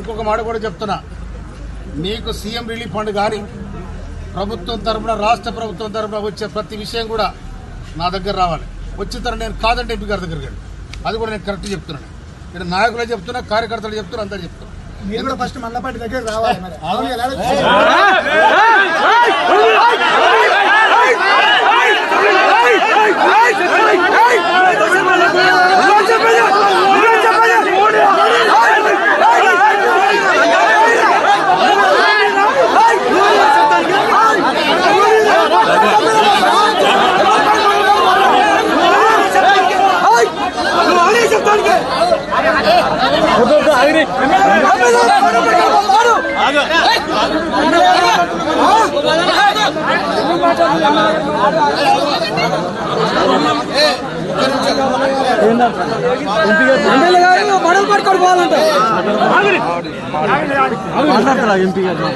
ఇంకొక మాట కూడా చెప్తున్నా. మీకు సీఎం రిలీఫ్ ఫండ్ కానీ ప్రభుత్వం తరపున రాష్ట్ర ప్రభుత్వం తరపున వచ్చే ప్రతి విషయం కూడా నా దగ్గర రావాలి. వచ్చిన తర్వాత నేను కాదంటే ఎంపీ గారి దగ్గరికి అది కూడా నేను కరెక్ట్ చెప్తున్నాను ఇక్కడ నాయకులే చెప్తున్నా కార్యకర్తలు చెప్తున్నా అందరు చెప్తున్నా. మీరు కూడా ఫస్ట్ మండపాటి దగ్గర రావాలి అవును ఎలా మడలు పట్టుకొని పోవాలంటే మాట్లాడతారా ఎంపీ గారు